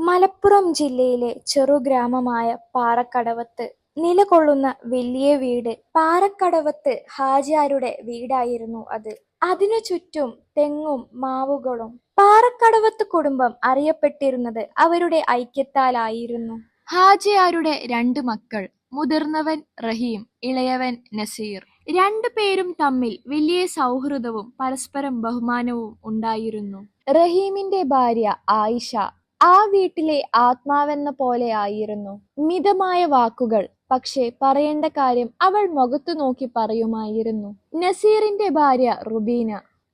മലപ്പുറം ജില്ലയിലെ ചെറുഗ്രാമമായ പാറക്കടവത്ത് നിലകൊള്ളുന്ന വലിയ വീട് പാറക്കടവത്ത് ഹാജിയാരുടെ വീടായിരുന്നു അത്. അതിനു ചുറ്റും തെങ്ങും മാവുകളും. പാറക്കടവത്ത് കുടുംബം അറിയപ്പെട്ടിരുന്നത് അവരുടെ ഐക്യത്താലായിരുന്നു. ഹാജിയാരുടെ രണ്ട് മക്കൾ മുതിർന്നവൻ റഹീം ഇളയവൻ നസീർ. രണ്ടു പേരും തമ്മിൽ വലിയ സൗഹൃദവും പരസ്പരം ബഹുമാനവും ഉണ്ടായിരുന്നു. റഹീമിന്റെ ഭാര്യ ആയിഷ ആ വീട്ടിലെ ആത്മാവെന്ന പോലെയായിരുന്നു മിതമായ വാക്കുകൾ പക്ഷേ പറയേണ്ട കാര്യം അവൾ മുഖത്തു നോക്കി പറയുമായിരുന്നു. നസീറിന്റെ ഭാര്യ റുബീന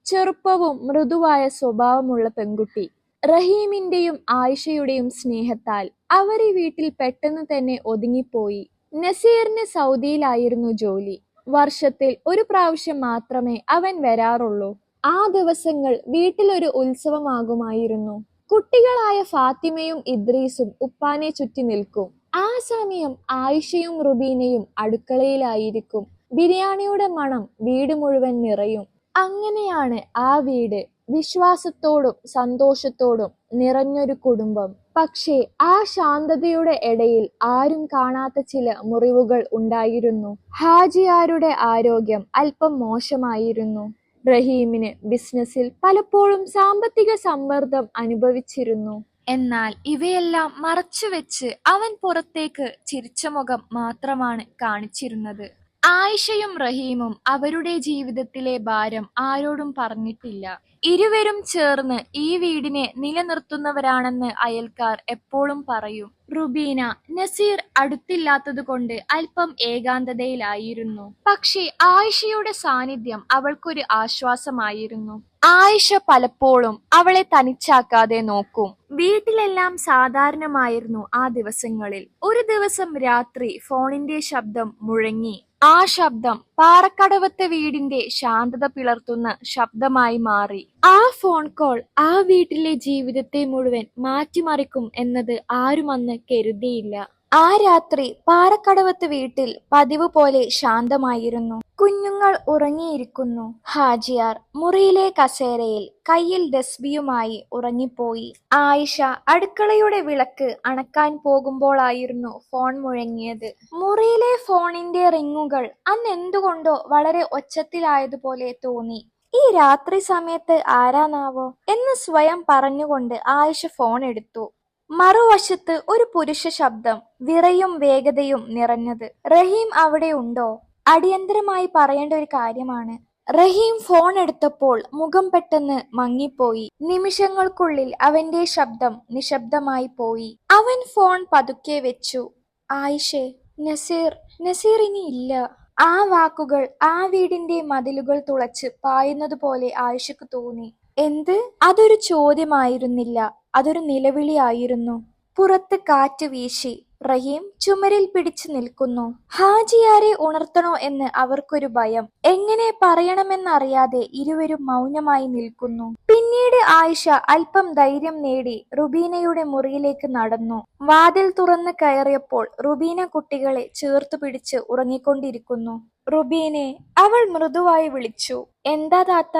ചെറുപ്പവും മൃദുവായ സ്വഭാവമുള്ള പെൺകുട്ടി റഹീമിന്റെയും ആയിഷയുടെയും സ്നേഹത്താൽ അവർ ഈ വീട്ടിൽ പെട്ടെന്ന് തന്നെ ഒതുങ്ങിപ്പോയി. നസീറിന് സൗദിയിലായിരുന്നു ജോലി. വർഷത്തിൽ ഒരു പ്രാവശ്യം മാത്രമേ അവൻ വരാറുള്ളൂ. ആ ദിവസങ്ങൾ വീട്ടിലൊരു ഉത്സവമാകുമായിരുന്നു. കുട്ടികളായ ഫാത്തിമയും ഇദ്രീസും ഉപ്പാനെ ചുറ്റി നിൽക്കും. ആ സമയം ആയിഷയും റുബീനയും അടുക്കളയിലായിരിക്കും. ബിരിയാണിയുടെ മണം വീട് മുഴുവൻ നിറയും. അങ്ങനെയാണ് ആ വീട് വിശ്വാസത്തോടും സന്തോഷത്തോടും നിറഞ്ഞൊരു കുടുംബം. പക്ഷേ ആ ശാന്തതയുടെ ഇടയിൽ ആരും കാണാത്ത ചില മുറിവുകൾ ഉണ്ടായിരുന്നു. ഹാജിയാരുടെ ആരോഗ്യം അല്പം മോശമായിരുന്നു. റഹീമിന് ബിസിനസ്സിൽ പലപ്പോഴും സാമ്പത്തിക സമ്മർദ്ദം അനുഭവിച്ചിരുന്നു. എന്നാൽ ഇവയെല്ലാം മറച്ചുവെച്ച് അവൻ പുറത്തേക്ക് ചിരിച്ച മുഖം മാത്രമാണ് കാണിച്ചിരുന്നത്. ആയിഷയും റഹീമും അവരുടെ ജീവിതത്തിലെ ഭാരം ആരോടും പറഞ്ഞിട്ടില്ല. ഇരുവരും ചേർന്ന് ഈ വീടിനെ നിലനിർത്തുന്നവരാണെന്ന് അയൽക്കാർ എപ്പോഴും പറയും. റുബീന നസീർ അടുത്തില്ലാത്തതുകൊണ്ട് അല്പം ഏകാന്തതയിലായിരുന്നു. പക്ഷേ ആയിഷയുടെ സാന്നിധ്യം അവൾക്കൊരു ആശ്വാസമായിരുന്നു. ആയിഷ പലപ്പോഴും അവളെ തനിച്ചാക്കാതെ നോക്കും. വീട്ടിലെല്ലാം സാധാരണമായിരുന്നു ആ ദിവസങ്ങളിൽ. ഒരു ദിവസം രാത്രി ഫോണിന്റെ ശബ്ദം മുഴങ്ങി. ആ ശബ്ദം പാറക്കടവത്തെ വീടിന്റെ ശാന്തത പിളർത്തുന്ന ശബ്ദമായി മാറി. ആ ഫോൺ കോൾ ആ വീട്ടിലെ ജീവിതത്തെ മുഴുവൻ മാറ്റിമറിക്കും എന്നത് ആരും അന്ന് കരുതിയില്ല. ആ രാത്രി പാറക്കടവത്ത് വീട്ടിൽ പതിവ് പോലെ ശാന്തമായിരുന്നു. കുഞ്ഞുങ്ങൾ ഉറങ്ങിയിരിക്കുന്നു. ഹാജിയാർ മുറിയിലെ കസേരയിൽ കയ്യിൽ ഡസ്ബിയുമായി ഉറങ്ങിപ്പോയി. ആയിഷ അടുക്കളയുടെ വിളക്ക് അണക്കാൻ പോകുമ്പോഴായിരുന്നു ഫോൺ മുഴങ്ങിയത്. മുറിയിലെ ഫോണിന്റെ റിങ്ങുകൾ അന്ന് എന്തുകൊണ്ടോ വളരെ ഒച്ചത്തിലായതുപോലെ തോന്നി. ഈ രാത്രി സമയത്ത് ആരാനാവോ എന്ന് സ്വയം പറഞ്ഞുകൊണ്ട് ആയിഷ ഫോൺ എടുത്തു. മറുവശത്ത് ഒരു പുരുഷ ശബ്ദം വിറയും വേഗതയും നിറഞ്ഞത്. റഹീം അവിടെ ഉണ്ടോ? അടിയന്തരമായി പറയേണ്ട ഒരു കാര്യമാണ്. റഹീം ഫോൺ എടുത്തപ്പോൾ മുഖം പെട്ടെന്ന് മങ്ങിപ്പോയി. നിമിഷങ്ങൾക്കുള്ളിൽ അവന്റെ ശബ്ദം നിശബ്ദമായി പോയി. അവൻ ഫോൺ പതുക്കെ വെച്ചു. ആയിഷേ നസീർ നസീർ ഇനി ഇല്ല. ആ വാക്കുകൾ ആ വീടിന്റെ മതിലുകൾ തുളച്ച് പായുന്നത് പോലെ ആയിഷക്ക് തോന്നി. എന്ത്? അതൊരു ചോദ്യമായിരുന്നില്ല. അതൊരു നിലവിളിയായിരുന്നു. പുറത്ത് കാറ്റ് വീശി റഹീം ചുമരിൽ പിടിച്ചു നിൽക്കുന്നു. ഹാജിയാരെ ഉണർത്തണോ എന്ന് അവർക്കൊരു ഭയം. എങ്ങനെ പറയണമെന്നറിയാതെ ഇരുവരും മൗനമായി നിൽക്കുന്നു. പിന്നീട് ആയിഷ അല്പം ധൈര്യം നേടി റുബീനയുടെ മുറിയിലേക്ക് നടന്നു. വാതിൽ തുറന്ന് കയറിയപ്പോൾ റുബീന കുട്ടികളെ ചേർത്തു പിടിച്ച് ഉറങ്ങിക്കൊണ്ടിരിക്കുന്നു. റുബീനെ അവൾ മൃദുവായി വിളിച്ചു. എന്താ താത്ത?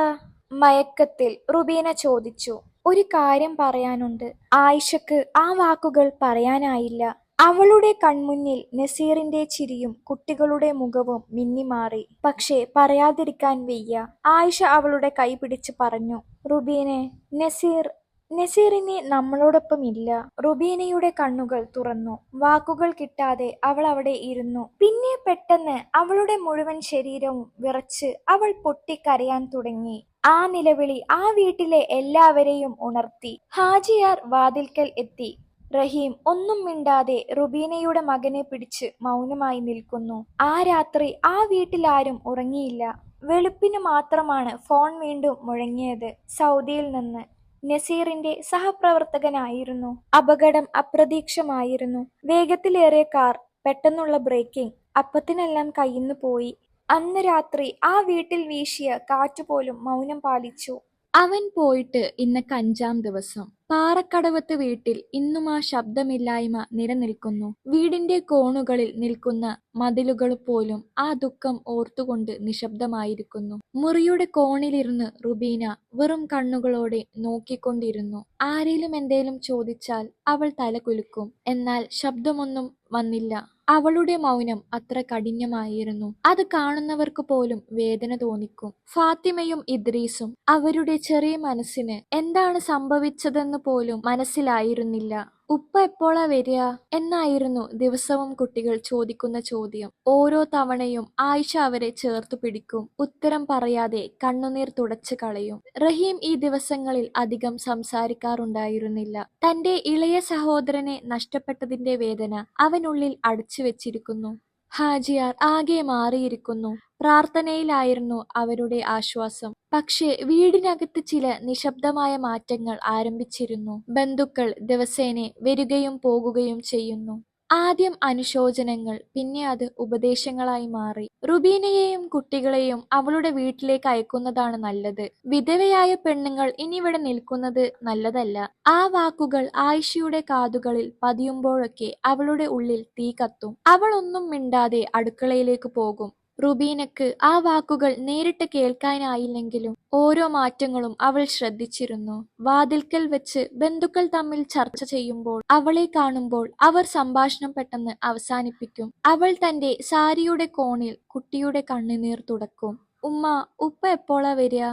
മയക്കത്തിൽ റുബീന ചോദിച്ചു. ഒരു കാര്യം പറയാനുണ്ട്. ആയിഷക്ക് ആ വാക്കുകൾ പറയാനായില്ല. അവളുടെ കൺമുന്നിൽ നസീറിന്റെ ചിരിയും കുട്ടികളുടെ മുഖവും മിന്നിമാറി പക്ഷേ പറയാതിരിക്കാൻ വയ്യ. ആയിഷ അവളുടെ കൈ പിടിച്ച് പറഞ്ഞു റുബീനെ നസീർ നസീറിനെ നമ്മളോടൊപ്പം ഇല്ല. റുബീനയുടെ കണ്ണുകൾ തുറന്നു. വാക്കുകൾ കിട്ടാതെ അവൾ അവിടെ ഇരുന്നു. പിന്നെ പെട്ടെന്ന് അവളുടെ മുഴുവൻ ശരീരവും വിറച്ച് അവൾ പൊട്ടിക്കരയാൻ തുടങ്ങി. ആ നിലവിളി ആ വീട്ടിലെ എല്ലാവരെയും ഉണർത്തി. ഹാജിയാർ വാതിൽക്കൽ എത്തി. റഹീം ഒന്നും മിണ്ടാതെ റുബീനയുടെ മകനെ പിടിച്ച് മൗനമായി നിൽക്കുന്നു. ആ രാത്രി ആ വീട്ടിലാരും ഉറങ്ങിയില്ല. വെളുപ്പിന് മാത്രമാണ് ഫോൺ വീണ്ടും മുഴങ്ങിയത് സൗദിയിൽ നിന്ന്. നസീറിന്റെ സഹപ്രവർത്തകനായിരുന്നു. അപകടം അപ്രതീക്ഷമായിരുന്നു. വേഗത്തിലേറിയ കാർ പെട്ടെന്നുള്ള ബ്രേക്കിംഗ് അപ്പത്തിനെല്ലാം കയ്യിന്ന് പോയി. അന്ന് രാത്രി ആ വീട്ടിൽ വീശിയ കാറ്റുപോലും മൗനം പാലിച്ചു. അവൻ പോയിട്ട് ഇന്നക്ക് അഞ്ചാം ദിവസം. പാറക്കടവത്ത് വീട്ടിൽ ഇന്നും ആ ശബ്ദമില്ലായ്മ നിലനിൽക്കുന്നു. വീടിന്റെ കോണുകളിൽ നിൽക്കുന്ന മതിലുകൾ പോലും ആ ദുഃഖം ഓർത്തുകൊണ്ട് നിശബ്ദമായിരിക്കുന്നു. മുറിയുടെ കോണിലിരുന്ന് റുബീന വെറും കണ്ണുകളോടെ നോക്കിക്കൊണ്ടിരുന്നു. ആരേലും എന്തേലും ചോദിച്ചാൽ അവൾ തല കുലുക്കും. എന്നാൽ ശബ്ദമൊന്നും വന്നില്ല. അവളുടെ മൗനം അത്ര കഠിനമായിരുന്നു. അത് കാണുന്നവർക്ക് പോലും വേദന തോന്നിക്കും. ഫാത്തിമയും ഇദ്രീസും അവരുടെ ചെറിയ മനസ്സിന് എന്താണ് സംഭവിച്ചതെന്ന് പോലും മനസ്സിലായിരുന്നില്ല. ഉപ്പ എപ്പോഴാ വരിക? എന്നായിരുന്നു ദിവസവും കുട്ടികൾ ചോദിക്കുന്ന ചോദ്യം. ഓരോ തവണയും ആയിഷ അവരെ ചേർത്തു പിടിക്കും. ഉത്തരം പറയാതെ കണ്ണുനീർ തുടച്ചു കളയും. റഹീം ഈ ദിവസങ്ങളിൽ അധികം സംസാരിക്കാറുണ്ടായിരുന്നില്ല. തന്റെ ഇളയ സഹോദരനെ നഷ്ടപ്പെട്ടതിന്റെ വേദന അവനുള്ളിൽ അടച്ചു വെച്ചിരിക്കുന്നു. ഹാജിയാർ ആകെ മാറിയിരിക്കുന്നു. പ്രാർത്ഥനയിലായിരുന്നു അവരുടെ ആശ്വാസം. പക്ഷേ വീടിനകത്ത് ചില നിശബ്ദമായ മാറ്റങ്ങൾ ആരംഭിച്ചിരുന്നു. ബന്ധുക്കൾ ദിവസേനെ വരികയും പോകുകയും ചെയ്യുന്നു. ആദ്യം അനുശോചനങ്ങൾ പിന്നെ അത് ഉപദേശങ്ങളായി മാറി. റുബീനയെയും കുട്ടികളെയും അവളുടെ വീട്ടിലേക്ക് അയക്കുന്നതാണ് നല്ലത്. വിധവയായ പെണ്ണുങ്ങൾ ഇനിവിടെ നിൽക്കുന്നത് നല്ലതല്ല. ആ വാക്കുകൾ ആയിഷയുടെ കാതുകളിൽ പതിയുമ്പോഴൊക്കെ അവളുടെ ഉള്ളിൽ തീ കത്തും. അവൾ ഒന്നും മിണ്ടാതെ അടുക്കളയിലേക്ക് പോകും. റുബീനക്ക് ആ വാക്കുകൾ നേരിട്ട് കേൾക്കാനായില്ലെങ്കിലും ഓരോ മാറ്റങ്ങളും അവൾ ശ്രദ്ധിച്ചിരുന്നു. വാതിൽക്കൽ വെച്ച് ബന്ധുക്കൾ തമ്മിൽ ചർച്ച ചെയ്യുമ്പോൾ അവളെ കാണുമ്പോൾ അവർ സംഭാഷണം പെട്ടെന്ന് അവസാനിപ്പിക്കും. അവൾ തന്റെ സാരിയുടെ കോണിൽ കുട്ടിയുടെ കണ്ണുനീർ തുടക്കും. ഉമ്മ ഉപ്പ എപ്പോഴാ വരിക?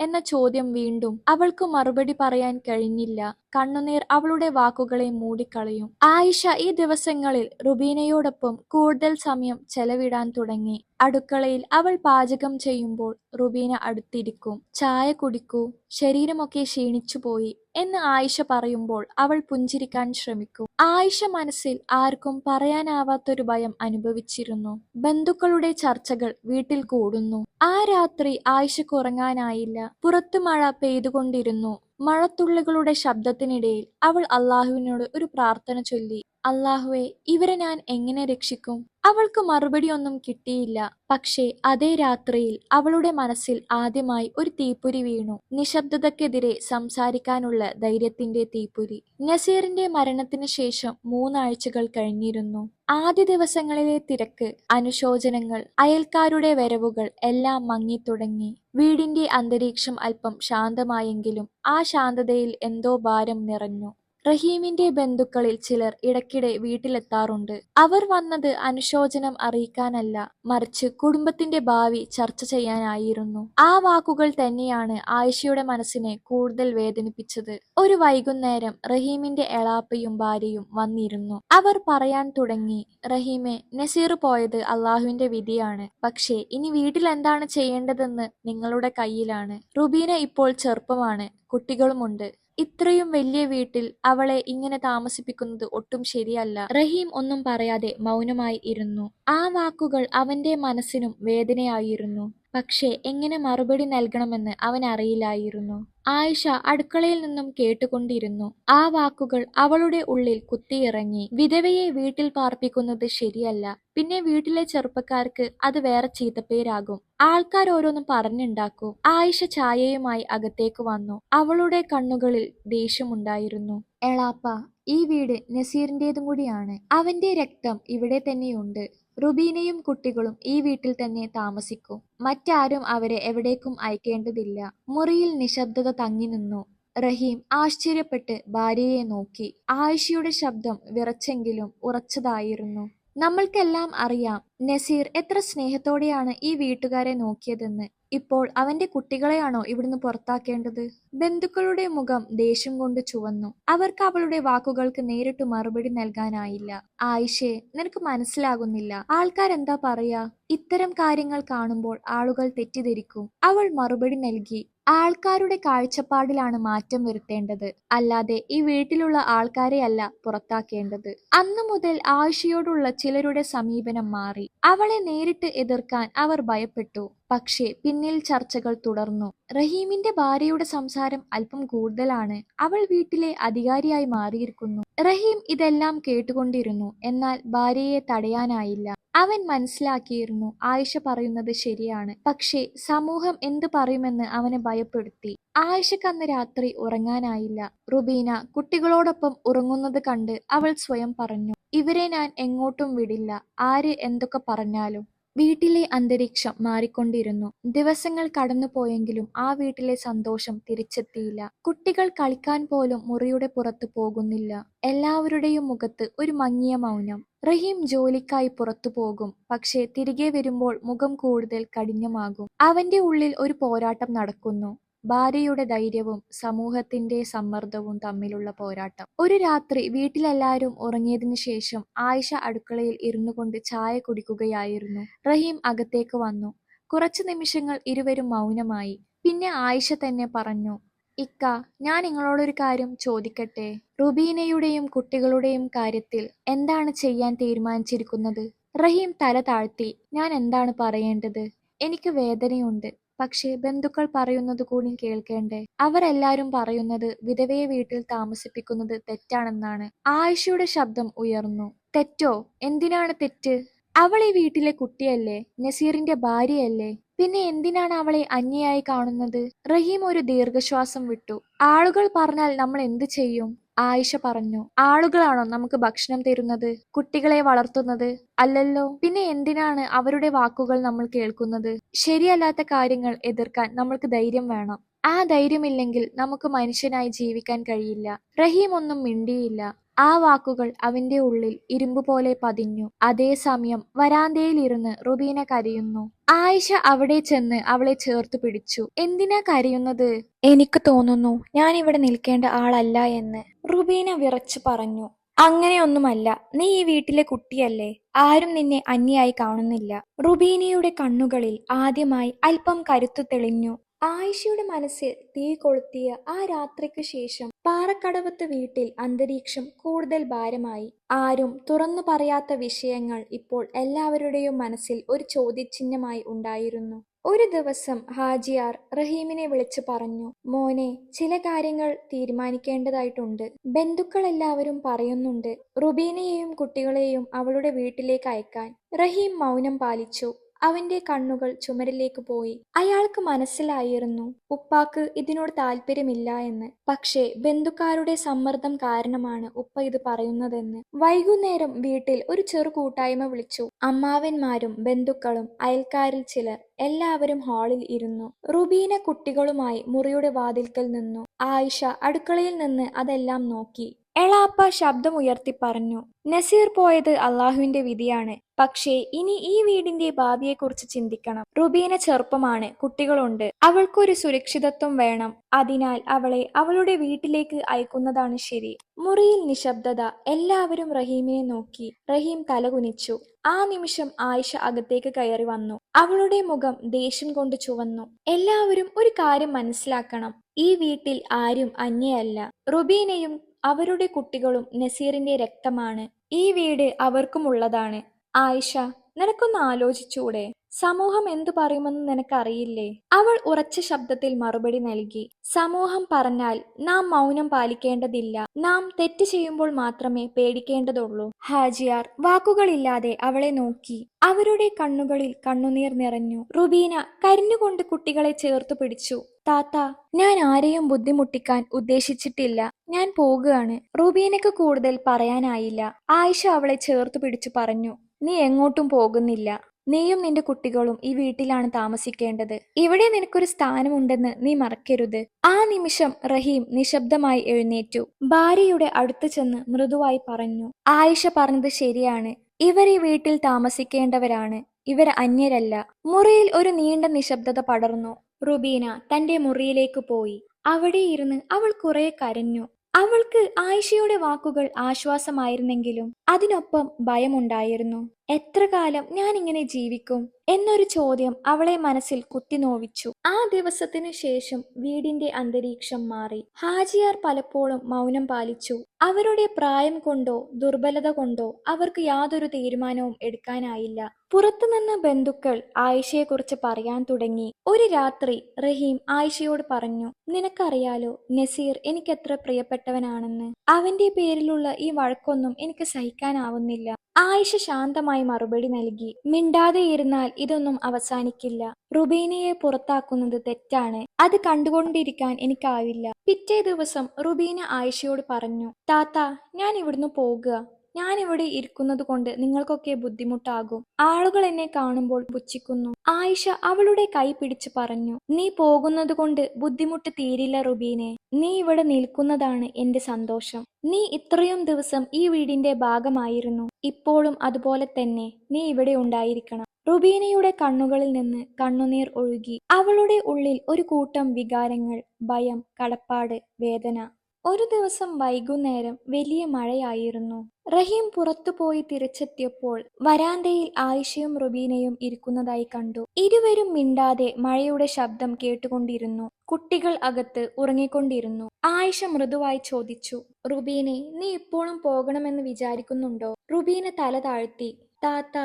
എന്ന ചോദ്യം വീണ്ടും അവൾക്ക് മറുപടി പറയാൻ കഴിഞ്ഞില്ല. കണ്ണുനീർ അവളുടെ വാക്കുകളെ മൂടിക്കളയും. ആയിഷ ഈ ദിവസങ്ങളിൽ റുബീനയോടൊപ്പം കൂടുതൽ സമയം ചെലവിടാൻ തുടങ്ങി. അടുക്കളയിൽ അവൾ പാചകം ചെയ്യുമ്പോൾ റുബീന അടുത്തിരിക്കും. ചായ കുടിക്കൂ. ശരീരമൊക്കെ ക്ഷീണിച്ചുപോയി. എന്ന് ആയിഷ പറയുമ്പോൾ അവൾ പുഞ്ചിരിക്കാൻ ശ്രമിക്കും. ആയിഷ മനസ്സിൽ ആർക്കും പറയാനാവാത്തൊരു ഭയം അനുഭവിച്ചിരുന്നു. ബന്ധുക്കളുടെ ചർച്ചകൾ വീട്ടിൽ കൂടുന്നു. ആ രാത്രി ആയിഷക്ക് ഉറങ്ങാനായില്ല. പുറത്തു മഴ പെയ്തുകൊണ്ടിരുന്നു. മഴത്തുള്ളികളുടെ ശബ്ദത്തിനിടയിൽ അവൾ അള്ളാഹുവിനോട് ഒരു പ്രാർത്ഥന ചൊല്ലി. അള്ളാഹുവെ ഇവരെ ഞാൻ എങ്ങനെ രക്ഷിക്കും? അവൾക്ക് മറുപടിയൊന്നും കിട്ടിയില്ല. പക്ഷേ അതേ രാത്രിയിൽ അവളുടെ മനസ്സിൽ ആദ്യമായി ഒരു തീപ്പൊരി വീണു. നിശബ്ദതക്കെതിരെ സംസാരിക്കാനുള്ള ധൈര്യത്തിന്റെ തീപ്പൊരി. നസീറിന്റെ മരണത്തിന് ശേഷം മൂന്നാഴ്ചകൾ കഴിഞ്ഞിരുന്നു. ആദ്യ ദിവസങ്ങളിലെ തിരക്ക് അനുശോചനങ്ങൾ അയൽക്കാരുടെ വരവുകൾ എല്ലാം മങ്ങിത്തുടങ്ങി വീടിന്റെ അന്തരീക്ഷം അല്പം ശാന്തമായെങ്കിലും ആ ശാന്തതയിൽ എന്തോ ഭാരം നിറഞ്ഞു. റഹീമിന്റെ ബന്ധുക്കളിൽ ചിലർ ഇടയ്ക്കിടെ വീട്ടിലെത്താറുണ്ട്. അവർ വന്നത് അനുശോചനം അറിയിക്കാനല്ല മറിച്ച് കുടുംബത്തിന്റെ ഭാവി ചർച്ച ചെയ്യാനായിരുന്നു. ആ വാക്കുകൾ തന്നെയാണ് ആയിഷയുടെ മനസ്സിനെ കൂടുതൽ വേദനിപ്പിച്ചത്. ഒരു വൈകുന്നേരം റഹീമിന്റെ എളാപ്പയും ഭാര്യയും വന്നിരുന്നു. അവർ പറയാൻ തുടങ്ങി റഹീമെ നസീർ പോയത് അള്ളാഹുവിന്റെ വിധിയാണ്. പക്ഷേ ഇനി വീട്ടിൽ എന്താണ് ചെയ്യേണ്ടതെന്ന് നിങ്ങളുടെ കയ്യിലാണ്. റുബീന ഇപ്പോൾ ചെറുപ്പമാണ് കുട്ടികളുമുണ്ട്. ഇത്രയും വലിയ വീട്ടിൽ അവളെ ഇങ്ങനെ താമസിപ്പിക്കുന്നത് ഒട്ടും ശരിയല്ല. റഹീം ഒന്നും പറയാതെ മൗനമായി ഇരുന്നു. ആ വാക്കുകൾ അവന്റെ മനസ്സിനും വേദനയായിരുന്നു. പക്ഷേ എങ്ങനെ മറുപടി നൽകണമെന്ന് അവൻ അറിയില്ലായിരുന്നു. ആയിഷ അടുക്കളയിൽ നിന്നും കേട്ടുകൊണ്ടിരുന്നു. ആ വാക്കുകൾ അവളുടെ ഉള്ളിൽ കുത്തിയിറങ്ങി. വിധവയെ വീട്ടിൽ പാർപ്പിക്കുന്നത് ശരിയല്ല. പിന്നെ വീട്ടിലെ ചെറുപ്പക്കാർക്ക് അത് വേറെ ചീത്തപ്പേരാകും. ആൾക്കാർ ഓരോന്നും പറഞ്ഞുണ്ടാക്കൂ. ആയിഷ ചായയുമായി അകത്തേക്ക് വന്നു. അവളുടെ കണ്ണുകളിൽ ദേഷ്യമുണ്ടായിരുന്നു. എളാപ്പ ഈ വീട് നസീറിന്റേതും കൂടിയാണ്. അവന്റെ രക്തം ഇവിടെ തന്നെയുണ്ട്. റുബീനയും കുട്ടികളും ഈ വീട്ടിൽ തന്നെ താമസിക്കും. മറ്റാരും അവരെ എവിടേക്കും അയക്കേണ്ടതില്ല. മുറിയിൽ നിശബ്ദത തങ്ങി നിന്നു. റഹീം ആശ്ചര്യപ്പെട്ട് ഭാര്യയെ നോക്കി. ആയിഷയുടെ ശബ്ദം വിറച്ചെങ്കിലും ഉറച്ചതായിരുന്നു. നമ്മൾക്കെല്ലാം അറിയാം നസീർ എത്ര സ്നേഹത്തോടെയാണ് ഈ വീട്ടുകാരെ നോക്കിയതെന്ന്. ഇപ്പോൾ അവന്റെ കുട്ടികളെയാണോ ഇവിടുന്ന് പുറത്താക്കേണ്ടത്? ബന്ധുക്കളുടെ മുഖം ദേഷ്യം കൊണ്ട് ചുവന്നു. അവർക്ക് അവളുടെ വാക്കുകൾക്ക് നേരിട്ട് മറുപടി നൽകാനായില്ല. ആയിഷേ നിനക്ക് മനസ്സിലാകുന്നില്ല. ആൾക്കാരെന്താ പറയാ? ഇത്തരം കാര്യങ്ങൾ കാണുമ്പോൾ ആളുകൾ തെറ്റിദ്ധരിക്കും. അവൾ മറുപടി നൽകി ആൾക്കാരുടെ കാഴ്ചപ്പാടിലാണ് മാറ്റം വരുത്തേണ്ടത്. അല്ലാതെ ഈ വീട്ടിലുള്ള ആൾക്കാരെയല്ല പുറത്താക്കേണ്ടത്. അന്നു മുതൽ ആയിഷയോടുള്ള ചിലരുടെ സമീപനം മാറി. അവളെ നേരിട്ട് എതിർക്കാൻ അവർ ഭയപ്പെട്ടു. പക്ഷേ പിന്നിൽ ചർച്ചകൾ തുടർന്നു. റഹീമിന്റെ ഭാര്യയുടെ സംസാരം അല്പം കൂടുതലാണ്. അവൾ വീട്ടിലെ അധികാരിയായി മാറിയിരിക്കുന്നു. റഹീം ഇതെല്ലാം കേട്ടുകൊണ്ടിരുന്നു. എന്നാൽ ഭാര്യയെ തടയാനായില്ല. അവൻ മനസ്സിലാക്കിയിരുന്നു. ആയിഷ പറയുന്നത് ശരിയാണ്. പക്ഷേ സമൂഹം എന്ത് പറയുമെന്ന് അവനെ ഭയപ്പെടുത്തി. ആയിഷക്ക് അന്ന് രാത്രി ഉറങ്ങാനായില്ല. റുബീന കുട്ടികളോടൊപ്പം ഉറങ്ങുന്നത് കണ്ട് അവൾ സ്വയം പറഞ്ഞു ഇവരെ ഞാൻ എങ്ങോട്ടും വിടില്ല. ആര് എന്തൊക്കെ പറഞ്ഞാലും. വീട്ടിലെ അന്തരീക്ഷം മാറിക്കൊണ്ടിരുന്നു. ദിവസങ്ങൾ കടന്നുപോയെങ്കിലും ആ വീട്ടിലെ സന്തോഷം തിരിച്ചെത്തിയില്ല. കുട്ടികൾ കളിക്കാൻ പോലും മുറിയുടെ പുറത്തു പോകുന്നില്ല. എല്ലാവരുടെയും മുഖത്ത് ഒരു മങ്ങിയ മൗനം. റഹീം ജോലിക്കായി പുറത്തു പോകും. പക്ഷേ തിരികെ വരുമ്പോൾ മുഖം കൂടുതൽ കഠിനമാകും. അവന്റെ ഉള്ളിൽ ഒരു പോരാട്ടം നടക്കുന്നു. ഭാര്യയുടെ ധൈര്യവും സമൂഹത്തിന്റെ സമ്മർദ്ദവും തമ്മിലുള്ള പോരാട്ടം. ഒരു രാത്രി വീട്ടിലെല്ലാവരും ഉറങ്ങിയതിനു ശേഷം ആയിഷ അടുക്കളയിൽ ഇരുന്നു കൊണ്ട് ചായ കുടിക്കുകയായിരുന്നു. റഹീം അകത്തേക്ക് വന്നു. കുറച്ചു നിമിഷങ്ങൾ ഇരുവരും മൗനമായി. പിന്നെ ആയിഷ തന്നെ പറഞ്ഞു ഇക്ക ഞാൻ നിങ്ങളോടൊരു കാര്യം ചോദിക്കട്ടെ? റുബീനയുടെയും കുട്ടികളുടെയും കാര്യത്തിൽ എന്താണ് ചെയ്യാൻ തീരുമാനിച്ചിരിക്കുന്നത്? റഹീം തല താഴ്ത്തി ഞാൻ എന്താണ് പറയേണ്ടത്? എനിക്ക് വേദനയുണ്ട്. പക്ഷേ ബന്ധുക്കൾ പറയുന്നത് കൂടി കേൾക്കേണ്ടേ? അവരെല്ലാരും പറയുന്നത് വിധവയെ വീട്ടിൽ താമസിപ്പിക്കുന്നത് തെറ്റാണെന്നാണ്. ആയിഷയുടെ ശബ്ദം ഉയർന്നു. തെറ്റോ? എന്തിനാണ് തെറ്റ്? അവൾ ഈ വീട്ടിലെ കുട്ടിയല്ലേ? നസീറിന്റെ ഭാര്യയല്ലേ? പിന്നെ എന്തിനാണ് അവളെ അന്യയായി കാണുന്നത്? റഹീം ഒരു ദീർഘശ്വാസം വിട്ടു. ആളുകൾ പറഞ്ഞാൽ നമ്മൾ എന്തു ചെയ്യും? ആയിഷ പറഞ്ഞു ആളുകളാണോ നമുക്ക് ഭക്ഷണം തരുന്നത്? കുട്ടികളെ വളർത്തുന്നത്? അല്ലല്ലോ. പിന്നെ എന്തിനാണ് അവരുടെ വാക്കുകൾ നമ്മൾ കേൾക്കുന്നത്? ശരിയല്ലാത്ത കാര്യങ്ങൾ എതിർക്കാൻ നമ്മൾക്ക് ധൈര്യം വേണം. ആ ധൈര്യമില്ലെങ്കിൽ നമുക്ക് മനുഷ്യനായി ജീവിക്കാൻ കഴിയില്ല. റഹീം ഒന്നും മിണ്ടിയില്ല. ആ വാക്കുകൾ അവന്റെ ഉള്ളിൽ ഇരുമ്പ് പോലെ പതിഞ്ഞു. അതേസമയം വരാന്തയിലിരുന്ന് റുബീന കരയുന്നു. ആയിഷ അവിടെ ചെന്ന് അവളെ ചേർത്ത് പിടിച്ചു. എന്തിനാ കരയുന്നത്? എനിക്ക് തോന്നുന്നു ഞാൻ ഇവിടെ നിൽക്കേണ്ട ആളല്ല എന്ന്. റുബീന വിറച്ചു പറഞ്ഞു. അങ്ങനെയൊന്നുമല്ല. നീ ഈ വീട്ടിലെ കുട്ടിയല്ലേ. ആരും നിന്നെ അന്യായി കാണുന്നില്ല. റുബീനയുടെ കണ്ണുകളിൽ ആദ്യമായി അല്പം കരുത്തു തെളിഞ്ഞു. ആയിഷയുടെ മനസ്സിൽ തീ കൊളുത്തിയ ആ രാത്രിക്ക് ശേഷം പാറക്കടവത്ത് വീട്ടിൽ അന്തരീക്ഷം കൂടുതൽ ഭാരമായി. ആരും തുറന്നു പറയാത്ത വിഷയങ്ങൾ ഇപ്പോൾ എല്ലാവരുടെയും മനസ്സിൽ ഒരു ചോദ്യചിഹ്നമായി ഉണ്ടായിരുന്നു. ഒരു ദിവസം ഹാജിയാർ റഹീമിനെ വിളിച്ചു പറഞ്ഞു മോനെ ചില കാര്യങ്ങൾ തീരുമാനിക്കേണ്ടതായിട്ടുണ്ട്. ബന്ധുക്കൾ എല്ലാവരും പറയുന്നുണ്ട് റുബീനയെയും കുട്ടികളെയും അവളുടെ വീട്ടിലേക്ക് അയക്കാൻ. റഹീം മൗനം പാലിച്ചു. അവന്റെ കണ്ണുകൾ ചുമരിലേക്ക് പോയി. അയാൾക്ക് മനസ്സിലായിരുന്നു ഉപ്പാക്ക് ഇതിനോട് താല്പര്യമില്ല എന്ന്. പക്ഷേ ബന്ധുക്കാരുടെ സമ്മർദ്ദം കാരണമാണ് ഉപ്പ ഇത് പറയുന്നതെന്ന്. വൈകുന്നേരം വീട്ടിൽ ഒരു ചെറു കൂട്ടായ്മ വിളിച്ചു. അമ്മാവന്മാരും ബന്ധുക്കളും അയൽക്കാരിൽ ചിലർ എല്ലാവരും ഹാളിൽ ഇരുന്നു. റുബീന കുട്ടികളുമായി മുറിയുടെ വാതിൽക്കൽ നിന്നു. ആയിഷ അടുക്കളയിൽ നിന്ന് അതെല്ലാം നോക്കി. എളാപ്പ ശബ്ദമുയർത്തി പറഞ്ഞു നസീർ പോയത് അള്ളാഹുവിന്റെ വിധിയാണ്. പക്ഷേ ഇനി ഈ വീടിന്റെ ഭാവിയെക്കുറിച്ച് ചിന്തിക്കണം. റുബീന ചെറുപ്പമാണ് കുട്ടികളുണ്ട്. അവൾക്കൊരു സുരക്ഷിതത്വം വേണം. അതിനാൽ അവളെ അവളുടെ വീട്ടിലേക്ക് അയക്കുന്നതാണ് ശരി. മുറിയിൽ നിശബ്ദത എല്ലാവരും റഹീമിനെ നോക്കി. റഹീം തലകുനിച്ചു. ആ നിമിഷം ആയിഷ അകത്തേക്ക് കയറി വന്നു. അവളുടെ മുഖം ദേഷ്യം കൊണ്ട് ചുവന്നു. എല്ലാവരും ഒരു കാര്യം മനസ്സിലാക്കണം. ഈ വീട്ടിൽ ആരും അന്യയല്ല. റുബീനയും അവരുടെ കുട്ടികളും നസീറിന്റെ രക്തമാണ്. ഈ വീട് അവർക്കുമുള്ളതാണ്. ആയിഷ നിനക്കൊന്ന് ആലോചിച്ചൂടെ? സമൂഹം എന്തു പറയുമെന്ന് നിനക്കറിയില്ലേ? അവൾ ഉറച്ച ശബ്ദത്തിൽ മറുപടി നൽകി. സമൂഹം പറഞ്ഞാൽ നാം മൗനം പാലിക്കേണ്ടതില്ല. നാം തെറ്റ് ചെയ്യുമ്പോൾ മാത്രമേ പേടിക്കേണ്ടതുള്ളൂ. ഹാജിയാർ വാക്കുകളില്ലാതെ അവളെ നോക്കി. അവരുടെ കണ്ണുകളിൽ കണ്ണുനീർ നിറഞ്ഞു. റുബീന കരഞ്ഞുകൊണ്ട് കുട്ടികളെ ചേർത്തു പിടിച്ചു. താത്ത ഞാൻ ആരെയും ബുദ്ധിമുട്ടിക്കാൻ ഉദ്ദേശിച്ചിട്ടില്ല. ഞാൻ പോകുകയാണ് റുബീനക്ക് കൂടുതൽ പറയാനായില്ല. ആയിഷ അവളെ ചേർത്തു പിടിച്ചു പറഞ്ഞു. നീ എങ്ങോട്ടും പോകുന്നില്ല. നീയും നിന്റെ കുട്ടികളും ഈ വീട്ടിലാണ് താമസിക്കേണ്ടത്. ഇവിടെ നിനക്കൊരു സ്ഥാനമുണ്ടെന്ന് നീ മറക്കരുത്. ആ നിമിഷം റഹീം നിശബ്ദമായി എഴുന്നേറ്റു. ഭാര്യയുടെ അടുത്ത് ചെന്ന് മൃദുവായി പറഞ്ഞു ആയിഷ പറഞ്ഞത് ശരിയാണ്. ഇവർ ഈ വീട്ടിൽ താമസിക്കേണ്ടവരാണ്. ഇവർ അന്യരല്ല. മുറിയിൽ ഒരു നീണ്ട നിശബ്ദത പടർന്നു. റുബീന തന്റെ മുറിയിലേക്ക് പോയി. അവിടെ ഇരുന്ന് അവൾ കുറെ കരഞ്ഞു. അവൾക്ക് ആയിഷയുടെ വാക്കുകൾ ആശ്വാസമായിരുന്നെങ്കിലും അതിനൊപ്പം ഭയമുണ്ടായിരുന്നു. എത്ര കാലം ഞാൻ ഇങ്ങനെ ജീവിക്കും? എന്നൊരു ചോദ്യം അവളെ മനസ്സിൽ കുത്തിനോവിച്ചു ആ ദിവസത്തിനു ശേഷം വീടിന്റെ അന്തരീക്ഷം മാറി. ഹാജിയാർ പലപ്പോഴും മൗനം പാലിച്ചു. അവരുടെ പ്രായം കൊണ്ടോ ദുർബലത കൊണ്ടോ അവർക്ക് യാതൊരു തീരുമാനവും എടുക്കാനായില്ല. പുറത്തുനിന്ന് ബന്ധുക്കൾ ആയിഷയെക്കുറിച്ച് പറയാൻ തുടങ്ങി. ഒരു രാത്രി റഹീം ആയിഷയോട് പറഞ്ഞു നിനക്കറിയാലോ നസീർ എനിക്കെത്ര പ്രിയപ്പെട്ടവനാണെന്ന്. അവന്റെ പേരിലുള്ള ഈ വഴക്കൊന്നും എനിക്ക് സഹിക്കാനാവുന്നില്ല. ആയിഷ ശാന്തമായി മറുപടി നൽകി. മിണ്ടാതെ ഇരുന്നാൽ ഇതൊന്നും അവസാനിക്കില്ല. റുബീനയെ പുറത്താക്കുന്നത് തെറ്റാണ്. അത് കണ്ടുകൊണ്ടിരിക്കാൻ എനിക്കാവില്ല. പിറ്റേ ദിവസം റുബീന ആയിഷയോട് പറഞ്ഞു താത്ത ഞാൻ ഇവിടുന്ന് പോകുക. ഞാൻ ഇവിടെ ഇരിക്കുന്നത് കൊണ്ട് നിങ്ങൾക്കൊക്കെ ബുദ്ധിമുട്ടാകും. ആളുകൾ എന്നെ കാണുമ്പോൾ പുച്ഛിക്കുന്നു. ആയിഷ അവളുടെ കൈ പിടിച്ചു പറഞ്ഞു നീ പോകുന്നത് കൊണ്ട് ബുദ്ധിമുട്ട് തീരില്ല റുബീനെ. നീ ഇവിടെ നിൽക്കുന്നതാണ് എന്റെ സന്തോഷം. നീ ഇത്രയും ദിവസം ഈ വീടിന്റെ ഭാഗമായിരുന്നു. ഇപ്പോഴും അതുപോലെ തന്നെ നീ ഇവിടെ ഉണ്ടായിരിക്കണം. റുബീനയുടെ കണ്ണുകളിൽ നിന്ന് കണ്ണുനീർ ഒഴുകി. അവളുടെ ഉള്ളിൽ ഒരു കൂട്ടം വികാരങ്ങൾ ഭയം കടപ്പാട് വേദന. ഒരു ദിവസം വൈകുന്നേരം വലിയ മഴയായിരുന്നു. റഹീം പുറത്തുപോയി തിരിച്ചെത്തിയപ്പോൾ വരാന്തയിൽ ആയിഷയും റുബീനയും ഇരിക്കുന്നതായി കണ്ടു. ഇരുവരും മിണ്ടാതെ മഴയുടെ ശബ്ദം കേട്ടുകൊണ്ടിരുന്നു. കുട്ടികൾ അകത്ത് ഉറങ്ങിക്കൊണ്ടിരുന്നു. ആയിഷ മൃദുവായി ചോദിച്ചു റുബീനെ നീ ഇപ്പോഴും പോകണമെന്ന് വിചാരിക്കുന്നുണ്ടോ? റുബീന തല താഴ്ത്തി താത്ത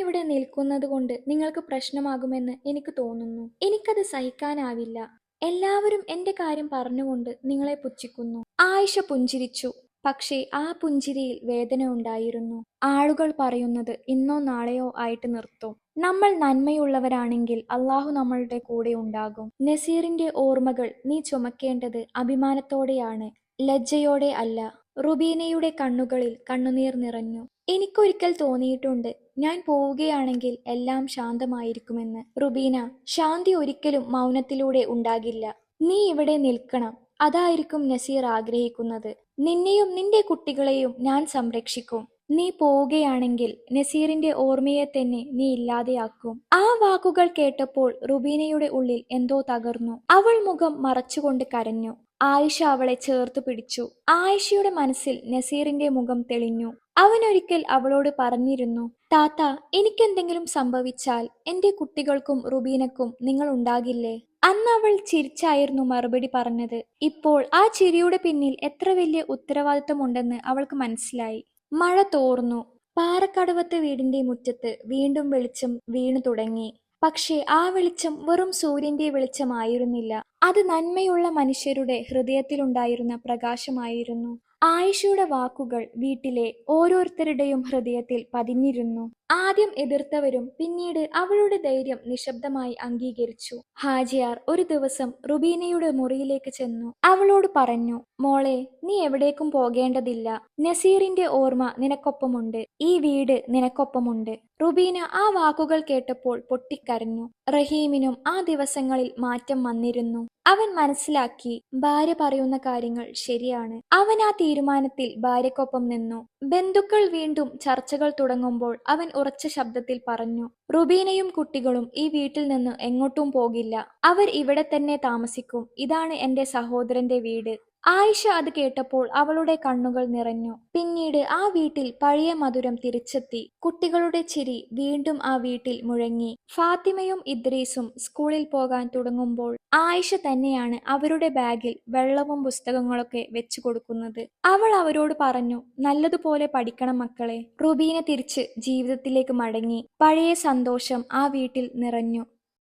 ഇവിടെ നിൽക്കുന്നത് കൊണ്ട് നിങ്ങൾക്ക് പ്രശ്നമാകുമെന്ന് എനിക്ക് തോന്നുന്നു. എനിക്കത് സഹിക്കാനാവില്ല. എല്ലാവരും എന്റെ കാര്യം പറഞ്ഞുകൊണ്ട് നിങ്ങളെ പുച്ഛിക്കുന്നു. ആയിഷ പുഞ്ചിരിച്ചു. പക്ഷേ ആ പുഞ്ചിരിയിൽ വേദന ഉണ്ടായിരുന്നു. ആളുകൾ പറയുന്നത് ഇന്നോ നാളെയോ ആയിട്ട് നിർത്തും. നമ്മൾ നന്മയുള്ളവരാണെങ്കിൽ അള്ളാഹു നമ്മളുടെ കൂടെ ഉണ്ടാകും. നസീറിന്റെ ഓർമ്മകൾ നീ ചുമക്കേണ്ടത് അഭിമാനത്തോടെയാണ് ലജ്ജയോടെ അല്ല. റുബീനയുടെ കണ്ണുകളിൽ കണ്ണുനീർ നിറഞ്ഞു. എനിക്കൊരിക്കൽ തോന്നിയിട്ടുണ്ട്. ഞാൻ പോവുകയാണെങ്കിൽ എല്ലാം ശാന്തമായിരിക്കുമെന്ന്. റുബീന ശാന്തി ഒരിക്കലും മൗനത്തിലൂടെ ഉണ്ടാകില്ല. നീ ഇവിടെ നിൽക്കണം. അതായിരിക്കും നസീർ ആഗ്രഹിക്കുന്നത്. നിന്നെയും നിന്റെ കുട്ടികളെയും ഞാൻ സംരക്ഷിക്കും. നീ പോവുകയാണെങ്കിൽ നസീറിന്റെ ഓർമ്മയെ തന്നെ നീ ഇല്ലാതെയാക്കും. ആ വാക്കുകൾ കേട്ടപ്പോൾ റുബീനയുടെ ഉള്ളിൽ എന്തോ തകർന്നു. അവൾ മുഖം മറച്ചുകൊണ്ട് കരഞ്ഞു. ആയിഷ അവളെ ചേർത്ത് പിടിച്ചു. ആയിഷയുടെ മനസ്സിൽ നസീറിന്റെ മുഖം തെളിഞ്ഞു. അവനൊരിക്കൽ അവളോട് പറഞ്ഞിരുന്നു താത്ത എനിക്കെന്തെങ്കിലും സംഭവിച്ചാൽ എന്റെ കുട്ടികൾക്കും റുബീനക്കും നിങ്ങൾ ഉണ്ടാകില്ലേ? അന്ന് അവൾ ചിരിച്ചായിരുന്നു മറുപടി പറഞ്ഞത്. ഇപ്പോൾ ആ ചിരിയുടെ പിന്നിൽ എത്ര വലിയ ഉത്തരവാദിത്തമുണ്ടെന്ന് അവൾക്ക് മനസ്സിലായി. മഴ തോർന്നു. പാറക്കടവത്തെ വീടിന്റെ മുറ്റത്ത് വീണ്ടും വെളിച്ചം വീണു തുടങ്ങി. പക്ഷേ ആ വെളിച്ചം വെറും സൂര്യന്റെ വെളിച്ചമായിരുന്നില്ല. അത് നന്മയുള്ള മനുഷ്യരുടെ ഹൃദയത്തിലുണ്ടായിരുന്ന പ്രകാശമായിരുന്നു. ആയിഷയുടെ വാക്കുകൾ വീട്ടിലെ ഓരോരുത്തരുടെയും ഹൃദയത്തിൽ പതിഞ്ഞിരുന്നു. ആദ്യം എതിർത്തവരും പിന്നീട് അവളുടെ ധൈര്യം നിശബ്ദമായി അംഗീകരിച്ചു. ഹാജിയാർ ഒരു ദിവസം റുബീനയുടെ മുറിയിലേക്ക് ചെന്നു. അവളോട് പറഞ്ഞു മോളെ നീ എവിടേക്കും പോകേണ്ടതില്ല. നസീറിന്റെ ഓർമ്മ നിനക്കൊപ്പമുണ്ട്. ഈ വീട് നിനക്കൊപ്പമുണ്ട്. റുബീന ആ വാക്കുകൾ കേട്ടപ്പോൾ പൊട്ടിക്കരഞ്ഞു. റഹീമിനും ആ ദിവസങ്ങളിൽ മാറ്റം വന്നിരുന്നു. അവൻ മനസ്സിലാക്കി ഭാര്യ പറയുന്ന കാര്യങ്ങൾ ശരിയാണ്. അവൻ ആ തീരുമാനത്തിൽ ഭാര്യക്കൊപ്പം നിന്നു. ബന്ധുക്കൾ വീണ്ടും ചർച്ചകൾ തുടങ്ങുമ്പോൾ അവൻ ഉറച്ച ശബ്ദത്തിൽ പറഞ്ഞു റുബീനയും കുട്ടികളും ഈ വീട്ടിൽ നിന്ന് എങ്ങോട്ടും പോകില്ല. അവർ ഇവിടെ തന്നെ താമസിക്കും. ഇതാണ് എന്റെ സഹോദരന്റെ വീട്. ആയിഷ അത് കേട്ടപ്പോൾ അവളുടെ കണ്ണുകൾ നിറഞ്ഞു. പിന്നീട് ആ വീട്ടിൽ പഴയ മധുരം തിരിച്ചെത്തി. കുട്ടികളുടെ ചിരി വീണ്ടും ആ വീട്ടിൽ മുഴങ്ങി. ഫാത്തിമയും ഇദ്രീസും സ്കൂളിൽ പോകാൻ തുടങ്ങുമ്പോൾ ആയിഷ തന്നെയാണ് അവരുടെ ബാഗിൽ വെള്ളവും പുസ്തകങ്ങളൊക്കെ വെച്ചു കൊടുക്കുന്നത്. അവൾ അവരോട് പറഞ്ഞു നല്ലതുപോലെ പഠിക്കണം മക്കളെ. റുബീനെ തിരിച്ച് ജീവിതത്തിലേക്ക് മടങ്ങി. പഴയ സന്തോഷം ആ വീട്ടിൽ നിറഞ്ഞു.